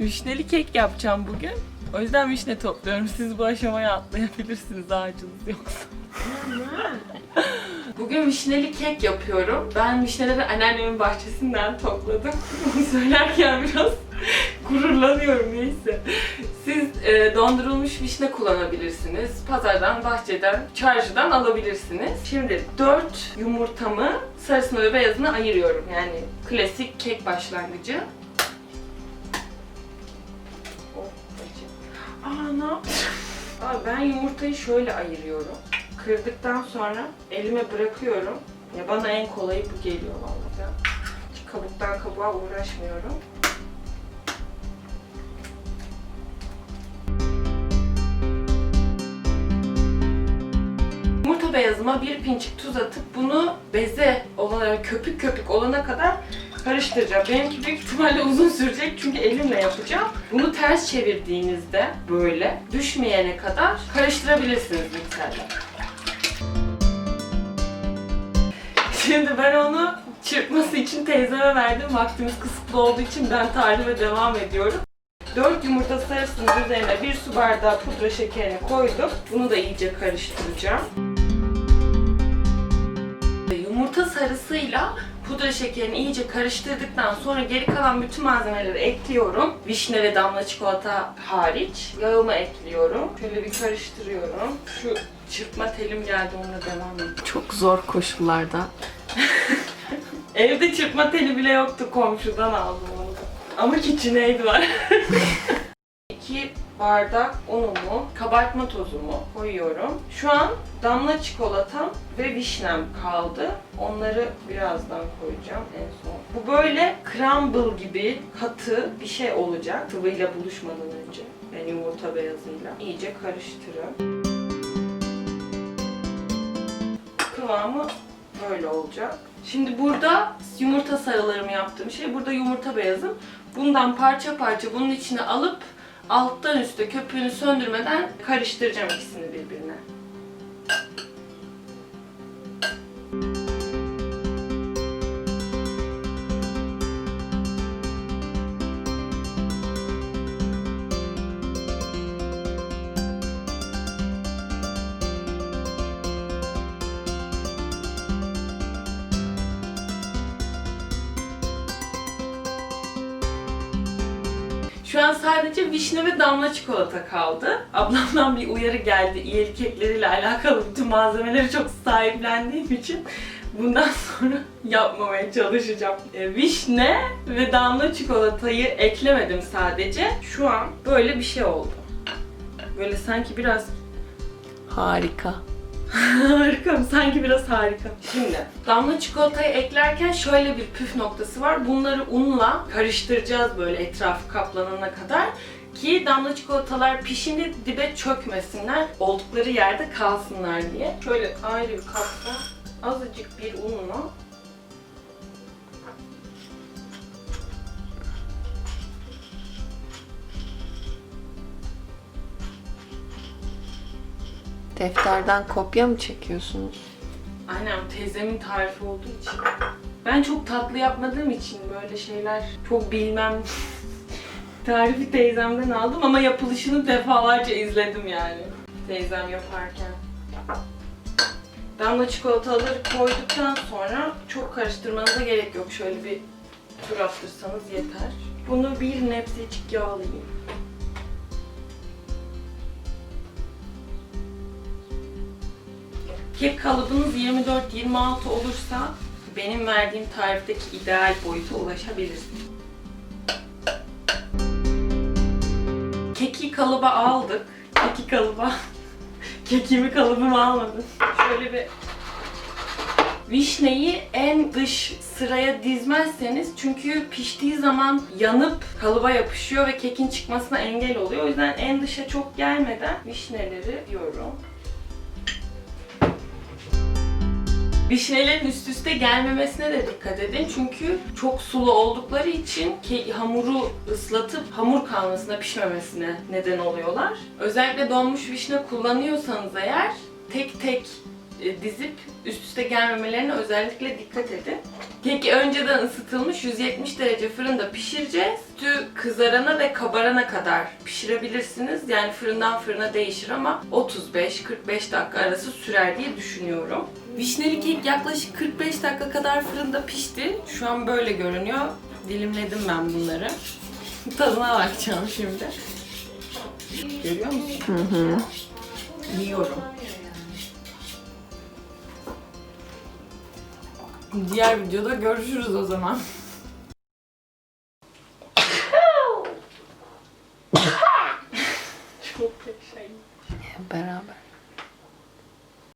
Vişneli kek yapacağım bugün. O yüzden vişne topluyorum. Siz bu aşamaya atlayabilirsiniz ağacınız yoksa. Bugün vişneli kek yapıyorum. Ben vişneleri anneannemin bahçesinden topladım. Bunu söylerken biraz gururlanıyorum neyse. Siz e, dondurulmuş vişne kullanabilirsiniz. Pazardan, bahçeden, çarşıdan alabilirsiniz. Şimdi 4 yumurtamı sarısını ve beyazını ayırıyorum. Yani klasik kek başlangıcı. Aa ne yaptım? Aa, ben yumurtayı şöyle ayırıyorum. Kırdıktan sonra elime bırakıyorum. Ya bana en kolayı bu geliyor vallahi. Hiç kabuktan kabuğa uğraşmıyorum. Yumurta beyazıma bir pinçik tuz atıp bunu beze olana, köpük köpük olana kadar karıştıracağım. Benimki büyük ihtimalle uzun sürecek çünkü elimle yapacağım. Bunu ters çevirdiğinizde böyle düşmeyene kadar karıştırabilirsiniz mikserle. Şimdi ben onu çırpması için teyzeme verdim. Vaktimiz kısıtlı olduğu için ben tarife devam ediyorum. 4 yumurta sarısının üzerine bir su bardağı pudra şekerini koydum. Bunu da iyice karıştıracağım. Yumurta sarısıyla pudra şekerini iyice karıştırdıktan sonra geri kalan bütün malzemeleri ekliyorum. Vişne ve damla çikolata hariç. Yağımı ekliyorum. Şöyle bir karıştırıyorum. Şu çırpma telim geldi onunla devam edeyim. Çok zor koşullarda. Evde çırpma teli bile yoktu komşudan aldım onu. Ama KitchenAid var. 2 bardak unumu, kabartma tozumu koyuyorum. Şu an damla çikolatam ve vişnem kaldı. Onları birazdan koyacağım en son. Bu böyle crumble gibi katı bir şey olacak sıvıyla buluşmadan önce. Yani yumurta beyazıyla. İyice karıştırın. Kıvamı böyle olacak. Şimdi burada yumurta sarılarımı yaptığım şey, burada yumurta beyazım. Bundan parça parça bunun içine alıp alttan üste köpüğünü söndürmeden karıştıracağım ikisini birbirine. Şu an sadece vişne ve damla çikolata kaldı. Ablamdan bir uyarı geldi. İyilik kekleriyle alakalı bütün malzemeleri çok sahiplendiğim için bundan sonra yapmamaya çalışacağım. E, vişne ve damla çikolatayı eklemedim sadece. Şu an böyle bir şey oldu. Böyle sanki biraz Harika. Harika, sanki biraz harika. Şimdi damla çikolatayı eklerken şöyle bir püf noktası var. Bunları unla karıştıracağız böyle etrafı kaplanana kadar ki damla çikolatalar pişince dibe çökmesinler, oldukları yerde kalsınlar diye. Şöyle ayrı bir kapta azıcık bir unla Defterden kopya mı çekiyorsunuz? Aynen teyzemin tarifi olduğu için. Ben çok tatlı yapmadığım için böyle şeyler çok bilmem. Tarifi teyzemden aldım ama yapılışını defalarca izledim yani. Teyzem yaparken. Damla çikolataları koyduktan sonra çok karıştırmanıza gerek yok. Şöyle bir tur attırsanız yeter. Bunu bir nebzecik yağlayayım. Kek kalıbınız 24-26 olursa benim verdiğim tarifteki ideal boyuta ulaşabilirsiniz. Keki kalıba aldık. Keki kalıba. Kekimi kalıbıma almadım. Şöyle bir Vişneyi en dış sıraya dizmezseniz çünkü piştiği zaman yanıp kalıba yapışıyor ve kekin çıkmasına engel oluyor. O yüzden en dışa çok gelmeden vişneleri diyorum. Vişnelerin üst üste gelmemesine de dikkat edin. Çünkü çok sulu oldukları için ki hamuru ıslatıp hamur kalmasına, pişmemesine neden oluyorlar. Özellikle donmuş vişne kullanıyorsanız eğer tek tek dizip üst üste gelmemelerine özellikle dikkat edin. Keki önceden ısıtılmış 170 derece fırında pişireceğiz. Üstü kızarana ve kabarana kadar pişirebilirsiniz. Yani fırından fırına değişir ama 35-45 dakika arası sürer diye düşünüyorum. Vişneli kek yaklaşık 45 dakika kadar fırında pişti. Şu an böyle görünüyor. Dilimledim ben bunları. Tadına bakacağım şimdi. Görüyor musun? Hı hı. Yiyorum. Diğer videoda görüşürüz o zaman. Çok şey. Beraber.